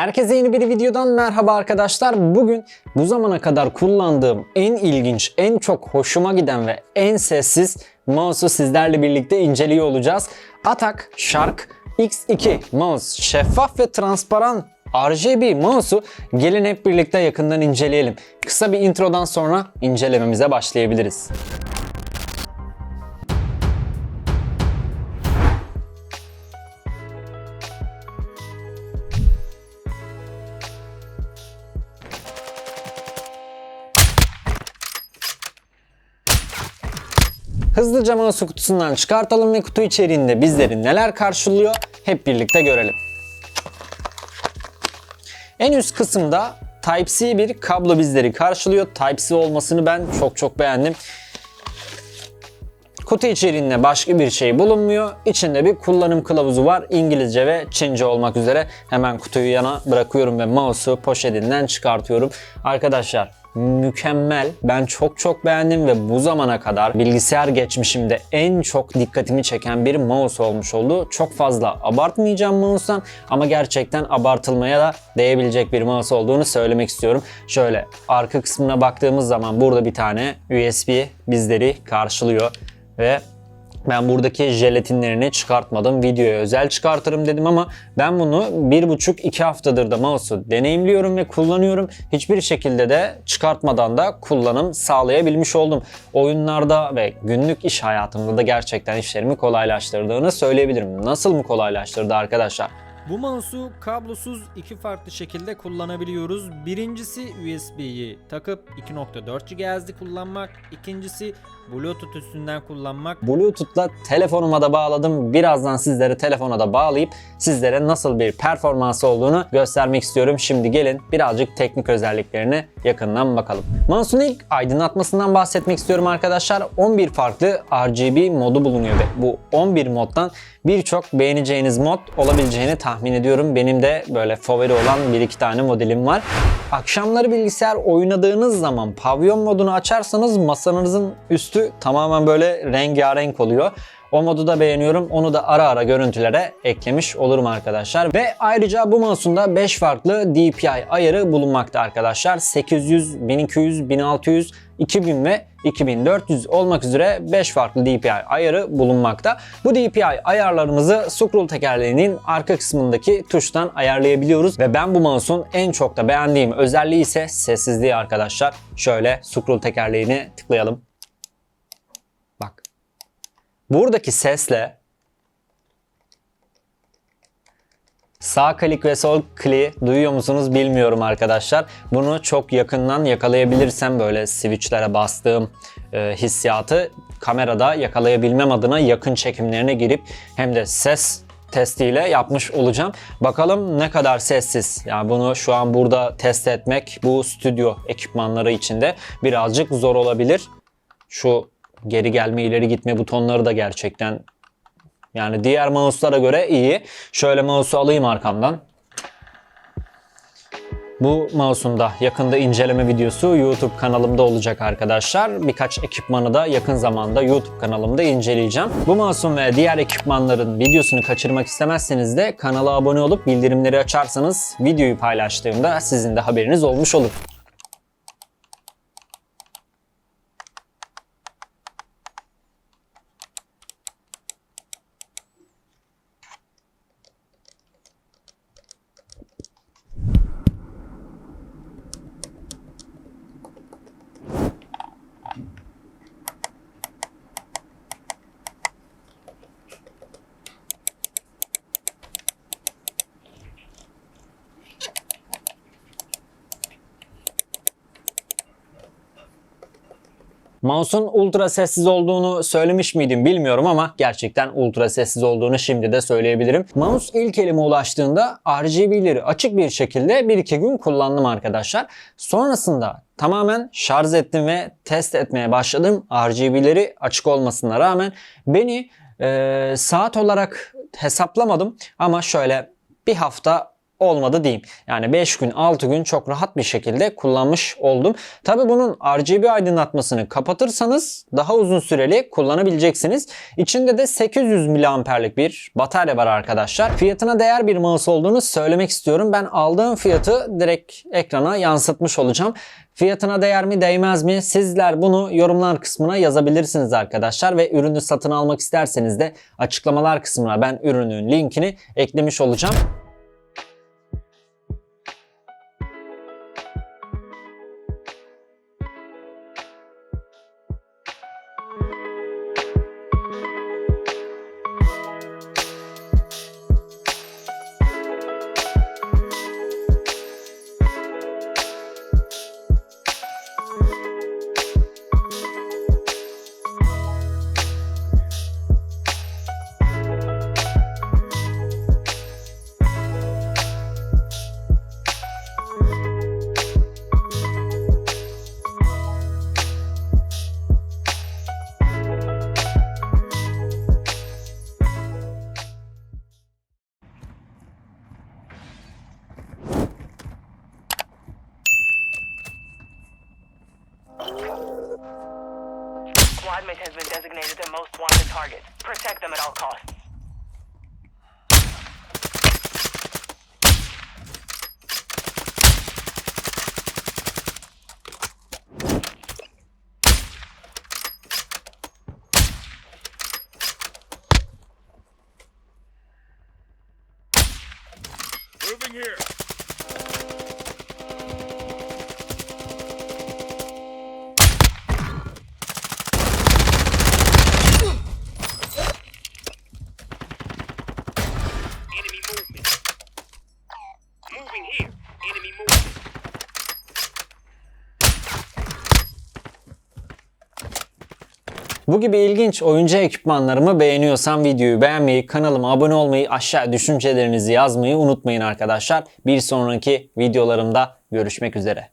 Herkese yeni bir videodan merhaba arkadaşlar. Bugün bu zamana kadar kullandığım en ilginç, en çok hoşuma giden ve en sessiz mouse'u sizlerle birlikte inceliyor olacağız. Atak Shark X2 mouse şeffaf ve transparan RGB mouse'u gelin hep birlikte yakından inceleyelim. Kısa bir introdan sonra incelememize başlayabiliriz. Hızlıca mouse kutusundan çıkartalım ve kutu içeriğinde bizleri neler karşılıyor hep birlikte görelim. En üst kısımda Type-C bir kablo bizleri karşılıyor. Type-C olmasını ben çok çok beğendim. Kutu içeriğinde başka bir şey bulunmuyor. İçinde bir kullanım kılavuzu var. İngilizce ve Çince olmak üzere. Hemen kutuyu yana bırakıyorum ve mouse'u poşetinden çıkartıyorum. Arkadaşlar mükemmel. Ben çok çok beğendim ve bu zamana kadar bilgisayar geçmişimde en çok dikkatimi çeken bir mouse olmuş oldu. Çok fazla abartmayacağım mouse'dan ama gerçekten abartılmaya da değebilecek bir mouse olduğunu söylemek istiyorum. Şöyle arka kısmına baktığımız zaman burada bir tane USB bizleri karşılıyor ve ben buradaki jelatinlerini çıkartmadım. Videoya özel çıkartırım dedim ama ben bunu bir buçuk iki haftadır da mouse'u deneyimliyorum ve kullanıyorum. Hiçbir şekilde de çıkartmadan da kullanım sağlayabilmiş oldum. Oyunlarda ve günlük iş hayatımda da gerçekten işlerimi kolaylaştırdığını söyleyebilirim. Nasıl mı kolaylaştırdı arkadaşlar? Bu mouse'u kablosuz iki farklı şekilde kullanabiliyoruz. Birincisi USB'yi takıp 2.4 GHz'de kullanmak. İkincisi Bluetooth üstünden kullanmak. Bluetooth'la telefonuma da bağladım. Birazdan sizlere telefona da bağlayıp sizlere nasıl bir performansı olduğunu göstermek istiyorum. Şimdi gelin birazcık teknik özelliklerine yakından bakalım. Mouse'un ilk aydınlatmasından bahsetmek istiyorum arkadaşlar. 11 farklı RGB modu bulunuyor ve bu 11 moddan birçok beğeneceğiniz mod olabileceğini tahmin ediyorum. Benim de böyle favori olan bir iki tane modelim var. Akşamları bilgisayar oynadığınız zaman pavyon modunu açarsanız masanızın üstü tamamen böyle rengarenk oluyor. O modu da beğeniyorum. Onu da ara ara görüntülere eklemiş olurum arkadaşlar. Ve ayrıca bu mouse'un da 5 farklı DPI ayarı bulunmakta arkadaşlar. 800, 1200, 1600, 2000 ve 2400 olmak üzere 5 farklı DPI ayarı bulunmakta. Bu DPI ayarlarımızı scroll tekerleğinin arka kısmındaki tuştan ayarlayabiliyoruz ve ben bu mouse'un en çok da beğendiğim özelliği ise sessizliği arkadaşlar. Şöyle scroll tekerleğini tıklayalım. Bak. Buradaki sesle Sağ klik ve sol kliği duyuyor musunuz bilmiyorum arkadaşlar. Bunu çok yakından yakalayabilirsem böyle switchlere bastığım e, hissiyatı kamerada yakalayabilmem adına yakın çekimlerine girip hem de ses testiyle yapmış olacağım. Bakalım ne kadar sessiz. Yani bunu şu an burada test etmek bu stüdyo ekipmanları içinde birazcık zor olabilir. Şu geri gelme ileri gitme butonları da gerçekten yani diğer mouse'lara göre iyi. Şöyle mouse'u alayım arkamdan. Bu mouse'un da yakında inceleme videosu YouTube kanalımda olacak arkadaşlar. Birkaç ekipmanı da yakın zamanda YouTube kanalımda inceleyeceğim. Bu mouse'un ve diğer ekipmanların videosunu kaçırmak istemezseniz de kanala abone olup bildirimleri açarsanız videoyu paylaştığımda sizin de haberiniz olmuş olur. Mouse'un ultra sessiz olduğunu söylemiş miydim bilmiyorum ama gerçekten ultra sessiz olduğunu şimdi de söyleyebilirim. Mouse ilk elime ulaştığında RGB'leri açık bir şekilde 1-2 gün kullandım arkadaşlar. Sonrasında tamamen şarj ettim ve test etmeye başladım. RGB'leri açık olmasına rağmen beni e, saat olarak hesaplamadım ama şöyle bir hafta olmadı diyeyim. Yani 5 gün 6 gün çok rahat bir şekilde kullanmış oldum. Tabi bunun RGB aydınlatmasını kapatırsanız daha uzun süreli kullanabileceksiniz. İçinde de 800 miliamperlik bir batarya var arkadaşlar. Fiyatına değer bir mouse olduğunu söylemek istiyorum. Ben aldığım fiyatı direkt ekrana yansıtmış olacağım. Fiyatına değer mi değmez mi? Sizler bunu yorumlar kısmına yazabilirsiniz arkadaşlar ve ürünü satın almak isterseniz de açıklamalar kısmına ben ürünün linkini eklemiş olacağım. Squad has been designated their most wanted target. Protect them at all costs. Moving here. Bu gibi ilginç oyuncu ekipmanlarımı beğeniyorsan videoyu beğenmeyi, kanalıma abone olmayı, aşağı düşüncelerinizi yazmayı unutmayın arkadaşlar. Bir sonraki videolarımda görüşmek üzere.